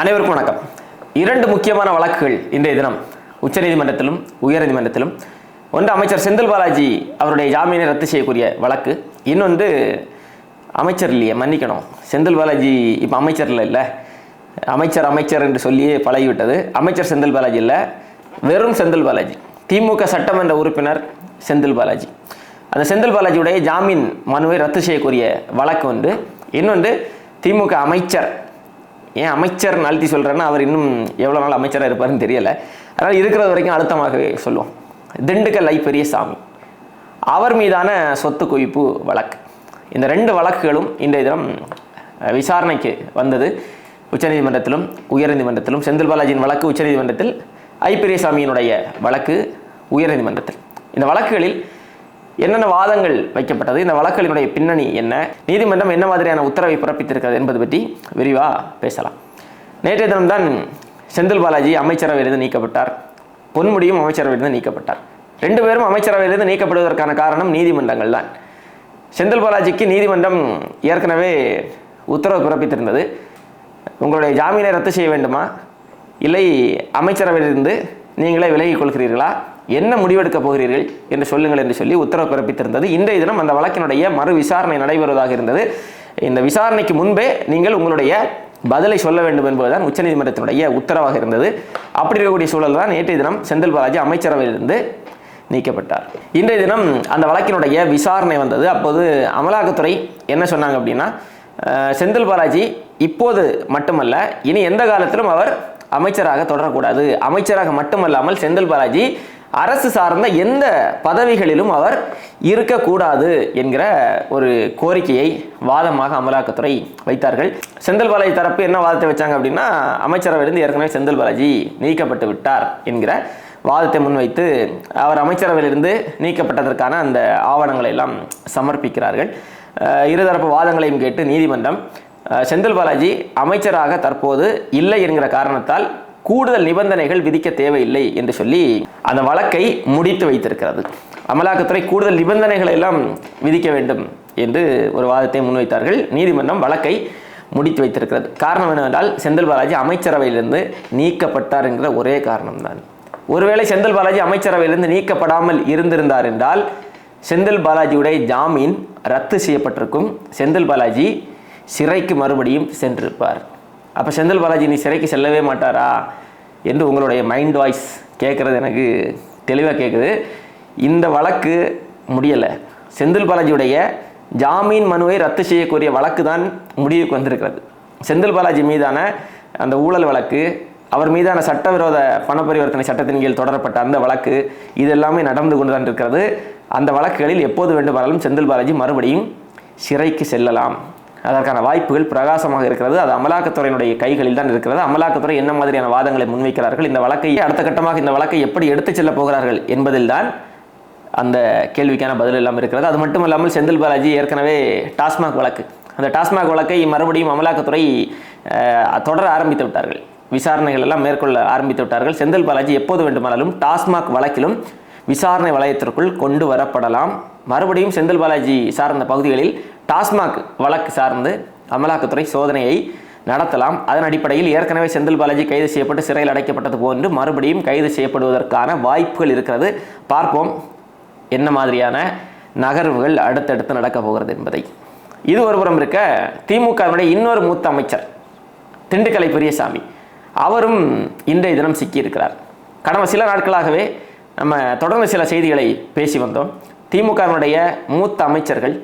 அனைவருக்கும் வணக்கம். இரண்டு முக்கியமான வழக்குகள் இன்றைய தினம். உச்சநீதிமன்றத்திலும் உயர்நீதிமன்றத்திலும். ஒன்று அமைச்சர் செந்தில் பாலாஜி அவருடைய ஜாமீனை ரத்து செய்யக்கூடிய வழக்கு. இன்னொன்று அமைச்சர் இல்லையே மன்னிக்கணும். செந்தில் பாலாஜி இப்போ அமைச்சரில் இல்லை. அமைச்சர் அமைச்சர் என்று சொல்லியே பழகிவிட்டது. அமைச்சர் செந்தில் பாலாஜி இல்லை. வெறும் செந்தில் பாலாஜி. திமுக சட்டமன்ற உறுப்பினர் செந்தில் பாலாஜி. அந்த செந்தில் பாலாஜியுடைய ஜாமீன் மனுவை ரத்து செய்யக்கூடிய வழக்கு ஒன்று இன்னொன்று திமுக அமைச்சர் ஏன் அமைச்சர் அழுத்தி சொல்கிறேன்னா அவர் இன்னும் எவ்வளோ நாள் அமைச்சராக இருப்பாருன்னு தெரியலை. அதனால் இருக்கிறது வரைக்கும் அழுத்தமாகவே சொல்லுவோம். திண்டுக்கல் ஐ பெரியசாமி அவர் மீதான சொத்து குவிப்பு வழக்கு. இந்த ரெண்டு வழக்குகளும் இன்றைய தினம் விசாரணைக்கு வந்தது. உச்சநீதிமன்றத்திலும் உயர்நீதிமன்றத்திலும் செந்தில் பாலாஜியின் வழக்கு உச்சநீதிமன்றத்தில் ஐ பெரியசாமியினுடைய வழக்கு உயர்நீதிமன்றத்தில் இந்த வழக்குகளில் என்னென்ன வாதங்கள் வைக்கப்பட்டது இந்த வழக்குகளினுடைய பின்னணி என்ன நீதிமன்றம் என்ன மாதிரியான உத்தரவை பிறப்பித்திருக்கிறது என்பது பற்றி விரிவாக பேசலாம். நேற்றைய தினம்தான் செந்தில் பாலாஜி அமைச்சரவையிலிருந்து நீக்கப்பட்டார். பொன்முடியும் அமைச்சரவையிலிருந்து நீக்கப்பட்டார். ரெண்டு பேரும் அமைச்சரவையிலிருந்து நீக்கப்படுவதற்கான காரணம் நீதிமன்றங்கள் தான். செந்தில் பாலாஜிக்கு நீதிமன்றம் ஏற்கனவே உத்தரவு பிறப்பித்திருந்தது. உங்களுடைய ஜாமீனை ரத்து செய்ய வேண்டுமா? இல்லை அமைச்சரவையிலிருந்து நீங்களே விலகிக் கொள்கிறீர்களா? என்ன முடிவெடுக்க போகிறீர்கள் என்று சொல்லுங்கள் என்று சொல்லி உத்தரவு பிறப்பித்திருந்தது. இன்றைய தினம் அந்த வழக்கினுடைய மறு விசாரணை நடைபெறுவதாக இருந்தது. இந்த விசாரணைக்கு முன்பே நீங்கள் உங்களுடைய பதிலை சொல்ல வேண்டும் என்பதுதான் உச்சநீதிமன்றத்தினுடைய உத்தரவாக இருந்தது. அப்படி இருக்கக்கூடிய சூழல் தான் நேற்றைய தினம் செந்தில் பாலாஜி அமைச்சரவையிலிருந்து நீக்கப்பட்டார். இன்றைய தினம் அந்த வழக்கினுடைய விசாரணை வந்தது. அப்போது அமலாக்கத்துறை என்ன சொன்னாங்க அப்படின்னா செந்தில் பாலாஜி இப்போது மட்டுமல்ல இனி எந்த காலத்திலும் அவர் அமைச்சராக தொடரக்கூடாது. அமைச்சராக மட்டுமல்லாமல் செந்தில் பாலாஜி அரசு சார்ந்த எந்த பதவிகளிலும் அவர் இருக்கக்கூடாது என்கிற ஒரு கோரிக்கையை வாதமாக அமலாக்கத்துறை வைத்தார்கள். செந்தில் பாலாஜி தரப்பு என்ன வாதத்தை வச்சாங்க அப்படின்னா அமைச்சரவையிலிருந்து ஏற்கனவே செந்தில் பாலாஜி நீக்கப்பட்டு விட்டார் என்கிற வாதத்தை முன்வைத்து அவர் அமைச்சரவையிலிருந்து நீக்கப்பட்டதற்கான அந்த ஆவணங்களை எல்லாம் சமர்ப்பிக்கிறார்கள். இருதரப்பு வாதங்களையும் கேட்டு நீதிமன்றம் செந்தில் பாலாஜி அமைச்சராக தற்போது இல்லை என்கிற காரணத்தால் கூடுதல் நிபந்தனைகள் விதிக்க தேவையில்லை என்று சொல்லி அந்த வழக்கை முடித்து வைத்திருக்கிறது. அமலாக்கத்துறை கூடுதல் நிபந்தனைகளை எல்லாம் விதிக்க வேண்டும் என்று ஒரு வாதத்தை முன்வைத்தார்கள். நீதிமன்றம் வழக்கை முடித்து வைத்திருக்கிறது. காரணம் என்னவென்றால் செந்தில் பாலாஜி அமைச்சரவையிலிருந்து நீக்கப்பட்டார் என்கிற ஒரே காரணம்தான். ஒருவேளை செந்தில் பாலாஜி அமைச்சரவையிலிருந்து நீக்கப்படாமல் இருந்திருந்தார் என்றால் செந்தில் பாலாஜியுடைய ஜாமீன் ரத்து செய்யப்பட்டிருக்கும். செந்தில் பாலாஜி சிறைக்கு மறுபடியும் சென்றிருப்பார். அப்போ செந்தில் பாலாஜி நீ சிறைக்கு செல்லவே மாட்டாரா? என்று உங்களுடைய மைண்ட் வாய்ஸ் கேட்குறது எனக்கு தெளிவாக கேட்குது இந்த வழக்கு முடியலை. செந்தில் பாலாஜியுடைய ஜாமீன் மனுவை ரத்து செய்யக்கூடிய வழக்கு தான் முடிவுக்கு வந்திருக்கிறது. செந்தில் பாலாஜி மீதான அந்த ஊழல் வழக்கு அவர் மீதான சட்டவிரோத பண பரிவர்த்தனை சட்டத்தின் கீழ் தொடரப்பட்ட அந்த வழக்கு இது எல்லாமே நடந்து கொண்டு தான் இருக்கிறது. அந்த வழக்குகளில் எப்போது வேண்டுமானாலும் செந்தில் பாலாஜி மறுபடியும் சிறைக்கு செல்லலாம். அதற்கான வாய்ப்புகள் பிரகாசமாக இருக்கிறது. அது அமலாக்கத்துறையினுடைய கைகளில் தான் இருக்கிறது. அமலாக்கத்துறை என்ன மாதிரியான வாதங்களை முன்வைக்கிறார்கள்? இந்த வழக்கை அடுத்த கட்டமாக இந்த வழக்கை எப்படி எடுத்துச் செல்லப் போகிறார்கள் என்பதில் தான் அந்த கேள்விக்கான பதில் எல்லாம் இருக்கிறது. அது மட்டும் இல்லாமல் செந்தில் பாலாஜி ஏற்கனவே டாஸ்மாக் வழக்கு. அந்த டாஸ்மாக் வழக்கை மறுபடியும் அமலாக்கத்துறை தொடர ஆரம்பித்து விட்டார்கள். விசாரணைகள் எல்லாம் மேற்கொள்ள ஆரம்பித்து விட்டார்கள். செந்தில் பாலாஜி எப்போது வேண்டுமானாலும் டாஸ்மாக் வழக்கிலும் விசாரணை வளையத்திற்குள் கொண்டு வரப்படலாம். மறுபடியும் செந்தில் பாலாஜி சார்ந்த பகுதிகளில் டாஸ்மாக் வழக்கு சார்ந்து அமலாக்கத்துறை சோதனையை நடத்தலாம். அதன் அடிப்படையில் ஏற்கனவே செந்தில் பாலாஜி கைது செய்யப்பட்டு சிறையில் அடைக்கப்பட்டது போன்று மறுபடியும் கைது செய்யப்படுவதற்கான வாய்ப்புகள் இருக்கிறது. பார்ப்போம் என்ன மாதிரியான நகர்வுகள் அடுத்தடுத்து நடக்கப் போகிறது என்பதை. இது ஒருபுறம் இருக்க திமுகவினுடைய இன்னொரு மூத்த அமைச்சர் திண்டுக்கலை பெரியசாமி அவரும் இன்றைய தினம் சிக்கியிருக்கிறார். கடந்த சில நாட்களாகவே நம்ம தொடர்ந்து சில செய்திகளை பேசி வந்தோம். திமுகவினுடைய மூத்த அமைச்சர்கள்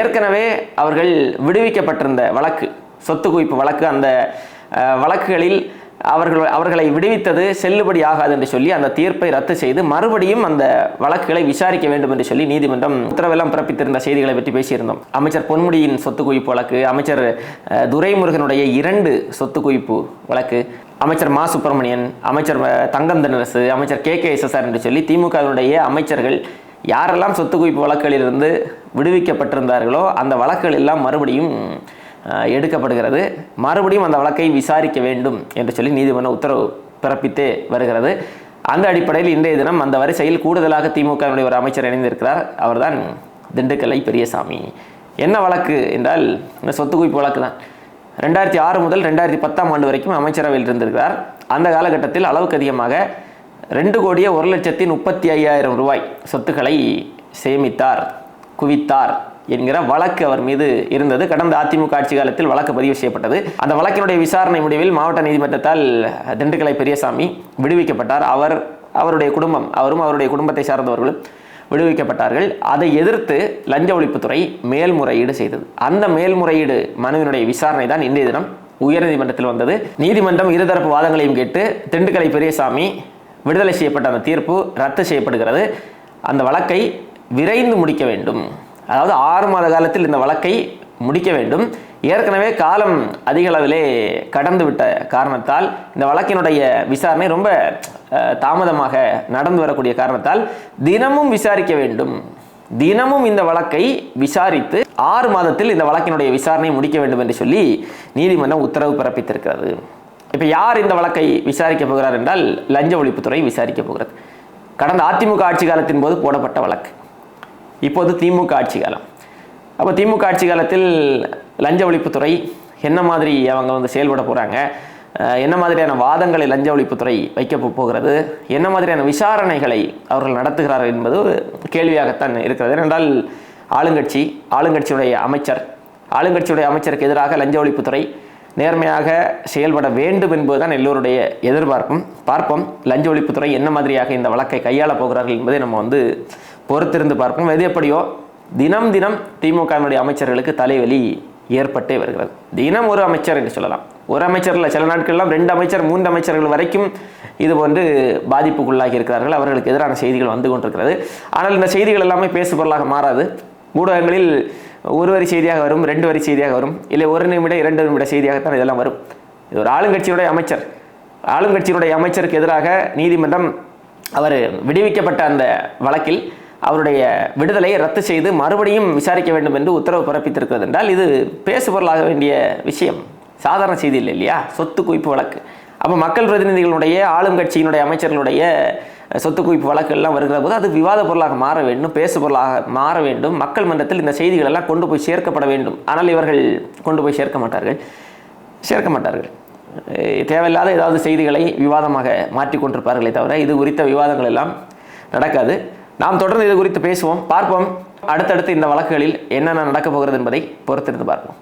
ஏற்கனவே அவர்கள் விடுவிக்கப்பட்டிருந்த வழக்கு சொத்து குவிப்பு வழக்கு அந்த வழக்குகளில் அவர்கள் அவர்களை விடுவித்தது செல்லுபடி ஆகாது என்று சொல்லி அந்த தீர்ப்பை ரத்து செய்து மறுபடியும் அந்த வழக்குகளை விசாரிக்க வேண்டும் என்று சொல்லி நீதிமன்றம் உத்தரவெல்லாம் பிறப்பித்திருந்த செய்திகளை பற்றி பேசியிருந்தோம். அமைச்சர் பொன்முடியின் சொத்து குவிப்பு வழக்கு அமைச்சர் துரைமுருகனுடைய இரண்டு சொத்து குவிப்பு வழக்கு அமைச்சர் மா. சுப்பிரமணியன் அமைச்சர் தங்கம் தென்னரசு அமைச்சர் கே. கே. எஸ்எஸ்ஆர் என்று சொல்லி திமுகவினுடைய அமைச்சர்கள் யாரெல்லாம் சொத்து குவிப்பு வழக்குகளிலிருந்து விடுவிக்கப்பட்டிருந்தார்களோ அந்த வழக்குகள் எல்லாம் மறுபடியும் எடுக்கப்படுகிறது. மறுபடியும் அந்த வழக்கை விசாரிக்க வேண்டும் என்று சொல்லி நீதிமன்றம் உத்தரவு பிறப்பித்தே வருகிறது. அந்த அடிப்படையில் இன்றைய தினம் அந்த வரிசையில் கூடுதலாக திமுகவினுடைய ஒரு அமைச்சர் இணைந்திருக்கிறார். அவர்தான் திண்டுக்கல்லை பெரியசாமி. என்ன வழக்கு என்றால் இந்த சொத்து குவிப்பு வழக்கு தான். ரெண்டாயிரத்தி ஆறு முதல் ரெண்டாயிரத்தி பத்தாம் ஆண்டு வரைக்கும் அமைச்சரவையில் இருந்திருக்கிறார். அந்த காலகட்டத்தில் அளவுக்கு அதிகமாக ரெண்டு கோடியே ஒரு லட்சத்தி முப்பத்தி ஐயாயிரம் ரூபாய் சொத்துக்களை சேமித்தார் குவித்தார் என்கிற வழக்கு அவர் மீது இருந்தது. கடந்த அதிமுக ஆட்சி காலத்தில் வழக்கு பதிவு செய்யப்பட்டது. அந்த வழக்கினுடைய விசாரணை முடிவில் மாவட்ட நீதிமன்றத்தால் திண்டுக்கலை பெரியசாமி விடுவிக்கப்பட்டார். அவர் அவருடைய குடும்பம் அவரும் அவருடைய குடும்பத்தை சார்ந்தவர்களும் விடுவிக்கப்பட்டார்கள். அதை எதிர்த்து லஞ்ச ஒழிப்புத்துறை மேல்முறையீடு செய்தது. அந்த மேல்முறையீடு மனுவினுடைய விசாரணை தான் இன்றைய தினம் உயர்நீதிமன்றத்தில் வந்தது. நீதிமன்றம் இருதரப்பு வாதங்களையும் கேட்டு திண்டுக்கலை பெரியசாமி விடுதலை செய்யப்பட்ட அந்த தீர்ப்பு ரத்து செய்யப்படுகிறது. அந்த வழக்கை விரைந்து முடிக்க வேண்டும். அதாவது ஆறு மாத காலத்தில் இந்த வழக்கை முடிக்க வேண்டும். ஏற்கனவே காலம் அதிக அளவிலே கடந்து விட்ட காரணத்தால் இந்த வழக்கினுடைய விசாரணை ரொம்ப தாமதமாக நடந்து வரக்கூடிய காரணத்தால் தினமும் விசாரிக்க வேண்டும். தினமும் இந்த வழக்கை விசாரித்து ஆறு மாதத்தில் இந்த வழக்கினுடைய விசாரணை முடிக்க வேண்டும் என்று சொல்லி நீதிமன்றம் உத்தரவு பிறப்பித்திருக்கிறது. இப்போ யார் இந்த வழக்கை விசாரிக்க போகிறார் என்றால் லஞ்ச ஒழிப்புத்துறை விசாரிக்க போகிறது. கடந்த அதிமுக ஆட்சி காலத்தின் போது போடப்பட்ட வழக்கு. இப்போது திமுக ஆட்சி காலம். அப்போ திமுக ஆட்சி காலத்தில் லஞ்ச ஒழிப்புத்துறை என்ன மாதிரி அவங்க வந்து செயல்பட போகிறாங்க என்ன மாதிரியான வாதங்களை லஞ்ச ஒழிப்புத்துறை வைக்க போகிறது? என்ன மாதிரியான விசாரணைகளை அவர்கள் நடத்துகிறார்கள் என்பது கேள்வியாகத்தான் இருக்கிறது. ஏனென்றால் ஆளுங்கட்சி ஆளுங்கட்சியுடைய அமைச்சர் ஆளுங்கட்சியுடைய அமைச்சருக்கு எதிராக லஞ்ச ஒழிப்புத்துறை நேர்மையாக செயல்பட வேண்டும் என்பதுதான் எல்லோருடைய எதிர்பார்ப்பும். பார்ப்போம் லஞ்ச ஒழிப்புத்துறை என்ன மாதிரியாக இந்த வழக்கை கையாள போகிறார்கள் என்பதை நம்ம வந்து பொறுத்திருந்து பார்ப்போம். எது எப்படியோ தினம் தினம் திமுகவினுடைய அமைச்சர்களுக்கு தலைவலி ஏற்பட்டே வருகிறது. தினம் ஒரு அமைச்சர் என்று சொல்லலாம். ஒரு அமைச்சரில் சில நாட்கள்லாம் ரெண்டு அமைச்சர் மூன்று அமைச்சர்கள் வரைக்கும் இது போன்று பாதிப்புக்குள்ளாகி இருக்கிறார்கள். அவர்களுக்கு எதிரான செய்திகள் வந்து கொண்டிருக்கிறது. ஆனால் இந்த செய்திகள் எல்லாமே பேசுபொருளாக மாறாது. ஊடகங்களில் ஒரு வரி செய்தியாக வரும் ரெண்டு வரி செய்தியாக வரும் இல்லை ஒரு நிமிடம் இரண்டு நிமிட செய்தியாகத்தான் இதெல்லாம் வரும். இது ஒரு ஆளுங்கட்சியுடைய அமைச்சர். ஆளுங்கட்சியினுடைய அமைச்சருக்கு எதிராக நீதிமன்றம் அவர் விடுவிக்கப்பட்ட அந்த வழக்கில் அவருடைய விடுதலையை ரத்து செய்து மறுபடியும் விசாரிக்க வேண்டும் என்று உத்தரவு பிறப்பித்திருக்கிறது என்றால் இது பேசுபொருளாக வேண்டிய விஷயம். சாதாரண செய்தி இல்லை இல்லையா? சொத்து குவிப்பு வழக்கு. அப்போ மக்கள் பிரதிநிதிகளுடைய ஆளும் கட்சியினுடைய அமைச்சர்களுடைய சொத்து குவிப்பு வழக்குகள்லாம் வருகிற போது அது விவாத பொருளாக மாற வேண்டும் பேசு பொருளாக மாற வேண்டும் மக்கள் மன்றத்தில் இந்த செய்திகள் எல்லாம் கொண்டு போய் சேர்க்கப்பட வேண்டும். ஆனால் இவர்கள் கொண்டு போய் சேர்க்க மாட்டார்கள். சேர்க்க மாட்டார்கள். தேவையில்லாத ஏதாவது செய்திகளை விவாதமாக மாற்றிக்கொண்டிருப்பார்களே தவிர இது குறித்த விவாதங்கள் எல்லாம் நடக்காது. நாம் தொடர்ந்து இது குறித்து பேசுவோம். பார்ப்போம். அடுத்தடுத்து இந்த வழக்குகளில் என்னென்ன நடக்கப் போகிறது என்பதை பொறுத்திருந்து பார்ப்போம்.